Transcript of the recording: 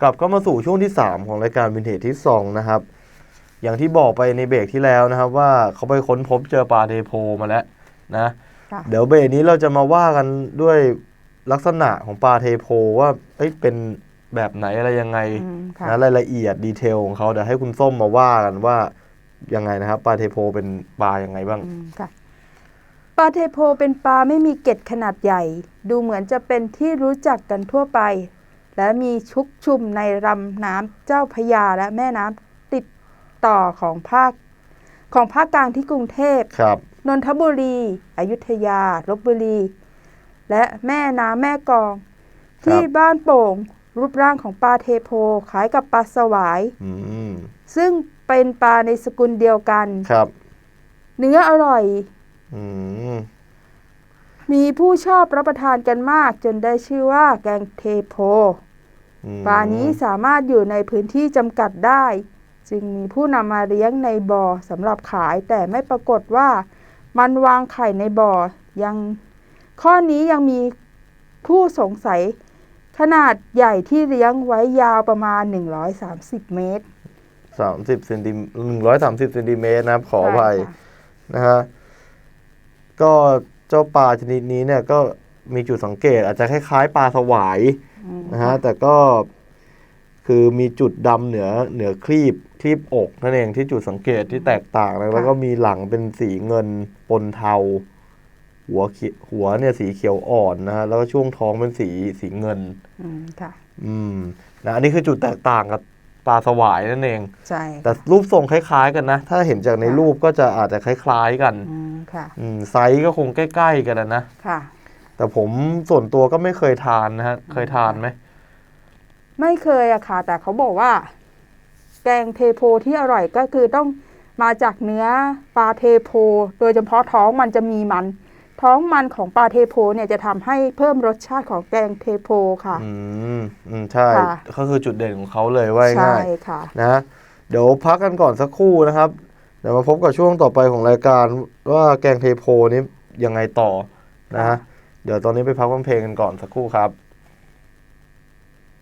กลับเข้ามาสู่ช่วงที่ 3 ของรายการวินเทจที่สองนะครับ อย่างที่บอกไปในเบรกที่แล้วนะครับ ว่าเขาไปค้นพบเจอปลาเทโพมาแล้วนะ ค่ะ เดี๋ยวเบรกนี้เราจะมาว่ากันด้วยลักษณะของปลาเทโพว่าเอ้ยเป็นแบบไหนอะไรยังไงอืมค่ะ นะรายละเอียดดีเทลของเขาเดี๋ยวให้คุณส้มมาว่ากันว่ายังไงนะครับปลาเทโพเป็นปลายังไงบ้าง อืมค่ะปลาเทโพเป็นปลาไม่มีเกล็ดขนาดใหญ่ ดูเหมือนจะเป็นที่รู้จักกันทั่วไป และมีชุกชุมในลำน้ำเจ้าพระยาและแม่น้ำติดต่อของภาค ของภาคกลางที่กรุงเทพครับนนทบุรี อยุธยาลบบุรี และแม่น้ำแม่กลอง ที่บ้านโป่งรูปร่างของปลาเทโพคล้ายกับปลาสวายอืมซึ่งเป็นปลาในสกุลเดียวกันครับ เนื้ออร่อยอืมมีผู้ชอบรับประทานกันมากจนได้ชื่อว่าแกงเทโพอืม ปลานี้สามารถอยู่ในพื้นที่จำกัดได้ จึงมีผู้นำมาเลี้ยงในบ่อสำหรับขาย แต่ไม่ปรากฏว่ามันวางไข่ในบ่อยัง ข้อนี้ยังมีผู้สงสัย ขนาดใหญ่ที่เลี้ยงไว้ยาวประมาณ 130 เมตรสามสิบเซนติหนึ่งร้อยสามสิบเซนติเมตรนะครับ ขออภัยใช่ค่ะ นะฮะก็เจ้าปลาชนิดนี้เนี่ยก็มีจุดสังเกตอาจจะคล้ายๆปลาสวายอืม นะฮะแต่ก็คือมีจุดดำเหนือเหนือครีบครีบอกนั่นเองที่จุดสังเกตที่แตกต่างนะแล้วก็มีหลังเป็นสีเงินปนเทา หัวเขียหัวเนี่ยสีเขียวอ่อนนะฮะแล้วก็ช่วงท้องเป็นสีสีเงิน อืมค่ะ อืมนะอันนี้คือจุดแตกต่างกับปลาสวายนั่นเอง ใช่แต่รูปทรงคล้าย ๆ กันนะ ถ้าเห็นจากในรูปก็จะอาจจะคล้าย ๆ กัน อืมค่ะ อืมไซส์ก็คงใกล้ ๆ กันนะนะ ค่ะ แต่ผมส่วนตัวก็ไม่เคยทานนะฮะ เคยทานไหม ไม่เคยอะค่ะ แต่เขาบอกว่า แกงเทโพที่อร่อยก็คือต้องมาจากเนื้อปลาเทโพ โดยเฉพาะท้องมันจะมีมัน ท้องมันของปลาเทโพเนี่ยจะทำให้เพิ่มรสชาติของแกงเทโพค่ะ อืม อืม ใช่ ค่ะ ก็คือจุดเด่นของเขาเลยว่าใช่ง่าย ค่ะๆนะเดี๋ยวพักกันก่อนสักครู่นะครับ เดี๋ยวมาพบกับช่วงต่อไปของรายการว่าแกงเทโพนี้ยังไงต่อนะฮะ เดี๋ยวตอนนี้ไปพักฟังเพลงกันก่อนสักครู่ครับ